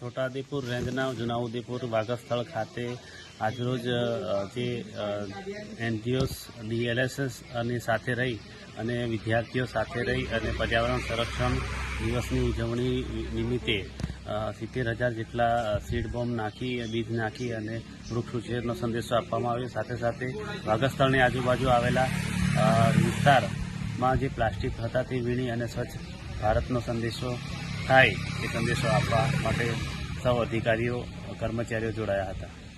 છોટાઉદેપુર રેન્જના જુનાઉદેપુર વાઘસ્થળ ખાતે આજરોજ જે એનજીઓસ, ડીએલએસએસ અને સાથે રહી અને વિદ્યાર્થીઓ સાથે રહી અને પર્યાવરણ સંરક્ષણ દિવસની ઉજવણી નિમિત્તે સિત્તેર હજાર જેટલા સીડ બોમ્બ નાખી, બીજ નાખી અને વૃક્ષ ઉછેરનો સંદેશો આપવામાં આવ્યો. સાથે સાથે વાઘસ્થળની આજુબાજુ આવેલા વિસ્તારમાં જે પ્લાસ્ટિક હતા તે વીણી અને સ્વચ્છ ભારતનો સંદેશો થાય એ સંદેશો આપવા માટે સૌ અધિકારીઓ કર્મચારીઓ જોડાયા હતા.